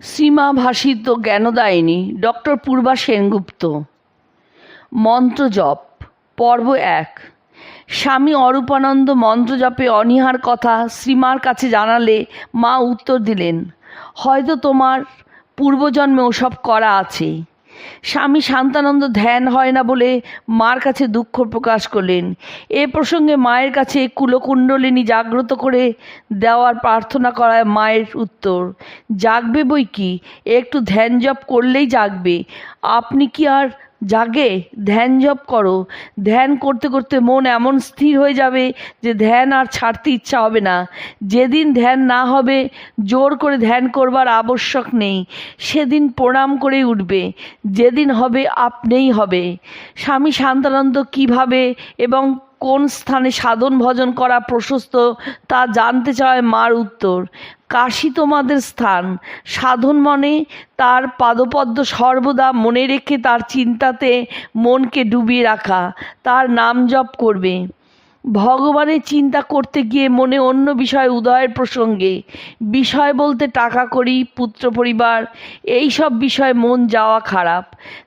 শ্রীমা ভাষিত জ্ঞানদায়িনী ডক্টর পূর্বা সেনগুপ্ত। মন্ত্র জপ, পর্ব এক। স্বামী অরূপানন্দ মন্ত্র জপে অনীহার কথা শ্রীমার কাছে জানালে মা উত্তর দিলেন, হয়তো তোমার পূর্বজন্মে ওসব করা আছে। স্বামী শান্তানন্দ ধ্যান হয় না বলে মার কাছে দুঃখ প্রকাশ করলেন। এ প্রসঙ্গে মায়ের কাছে কুলকুণ্ডলিনী জাগ্রত করে দেওয়ার প্রার্থনা করায় মায়ের উত্তর, জাগবে বই কি? একটু ধ্যান জপ করলেই জাগবে। আপনি কি আর জাগে, ধ্যান জপ করো। ধ্যান করতে করতে মন এমন স্থির হয়ে যাবে যে ধ্যান আর ছাড়তে ইচ্ছা হবে না। যেদিন ধ্যান না হবে, জোর করে ধ্যান করবার আবশ্যক নেই। সেদিন প্রণাম করেই উঠবে। যেদিন হবে, আপনিই হবে। স্বামী শান্তানন্দ কীভাবে এবং কোন স্থানে সাধন ভজন করা প্রশস্ত তা জানতে চায় মার উত্তর। কাশী তোমাদের স্থান। সাধন মনে তার পাদপদ্ম সর্বদা মনে রেখে তার চিন্তাতে মনকে ডুবিয়ে রাখা। তার নাম জপ করবে। ভগবানের চিন্তা করতে গিয়ে মনে অন্য বিষয় উদয়ের প্রসঙ্গে, বিষয় বলতে টাকা করি, পুত্র পরিবার, এই সব বিষয়ে মন যাওয়া খারাপ।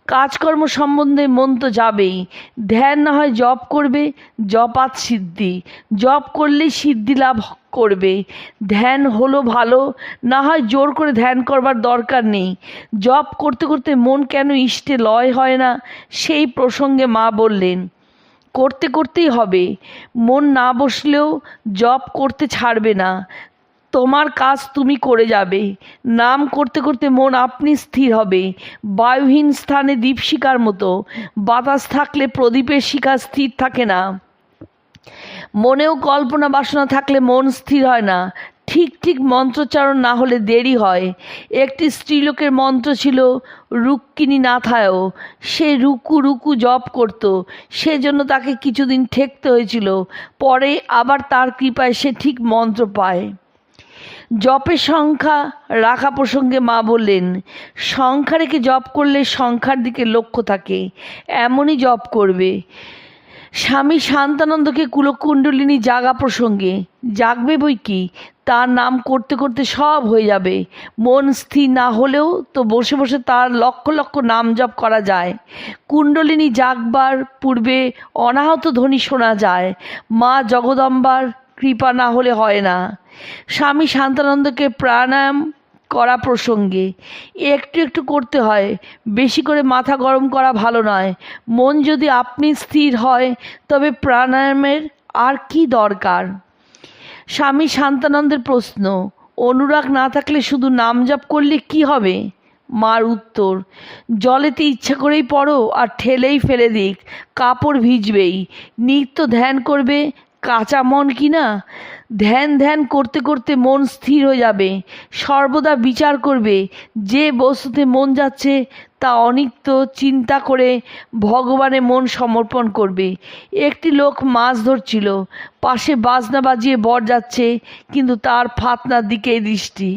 কাজকর্ম সম্বন্ধে মন তো যাবেই। ধ্যান না হয় জপ করবে, জপাত সিদ্ধি। জপ করলেই সিদ্ধি লাভ করবে। ধ্যান হলো ভালো, না হয় জোর করে ধ্যান করবার দরকার নেই। জপ করতে করতে মন কেন ইষ্টে লয় হয় না? সেই প্রসঙ্গে মা বললেন করতে করতেই হবে। মন না বসলেও জপ করতে ছাড়বে না। তোমার কাজ তুমি করে যাবে। নাম করতে করতে মন আপনি স্থির হবে। বায়ুহীন স্থানে দীপশিকার মতো। বাতাস থাকলে প্রদীপের শিখা স্থির থাকে না। মনেও কল্পনা বাসনা থাকলে মন স্থির হয় না। ঠিক ঠিক মন্ত্রোচ্চারণ না হলে দেরি হয়। একটি স্ত্রীলোকের মন্ত্র ছিল, রুক্মিণী নাথায়ও সে রুকু রুকু জপ করত। সেজন্য তাকে কিছুদিন ঠেকতে হয়েছিল। পরে আবার তার কৃপায় সে ঠিক মন্ত্র পায়। জপের সংখ্যা রাখা প্রসঙ্গে মা বললেন, সংখ্যা রেখে জপ করলে সংখ্যার দিকে লক্ষ্য থাকে। এমনই জপ করবে। স্বামী শান্তানন্দকে কুলকুণ্ডলিনী জাগা প্রসঙ্গে, জাগবে বই কি? তার নাম করতে করতে সব হয়ে যাবে। মন স্থির না হলেও তো বসে বসে তার লক্ষ লক্ষ নাম জপ করা যায়। কুণ্ডলিনী জাগবার পূর্বে অনাহত ধ্বনি শোনা যায়। মা জগদম্বার কৃপা না হলে হয় না। স্বামী শান্তানন্দকে প্রাণায়াম করা প্রসঙ্গে একটু একটু করতে হয়। বেশি করে মাথা গরম করা ভালো নয়। মন যদি আপনি স্থির হয়, তবে প্রাণায়ামের আর কি দরকার? স্বামী শান্তানন্দের প্রশ্ন, অনুরাগ না থাকলে শুধু নাম জপ করলে কি হবে? মার উত্তর, জলেতে ইচ্ছা করেই পড়ো আর ঠেলেই ফেলে দিক, কাপড় ভিজবেই, নিত্য ধ্যান করবে কাঁচা মন কি না? ধ্যান ধ্যান করতে করতে মন স্থির হয়ে যাবে। সর্বদা বিচার করবে, যে বস্তুতে মন যাচ্ছে তা অনিত্য চিন্তা করে ভগবানে মন সমর্পণ করবে। একটি লোক মাছ ধরছিল, পাশে বাজনা বাজিয়ে বর যাচ্ছে, কিন্তু তার ফাতনার দিকেই দৃষ্টি।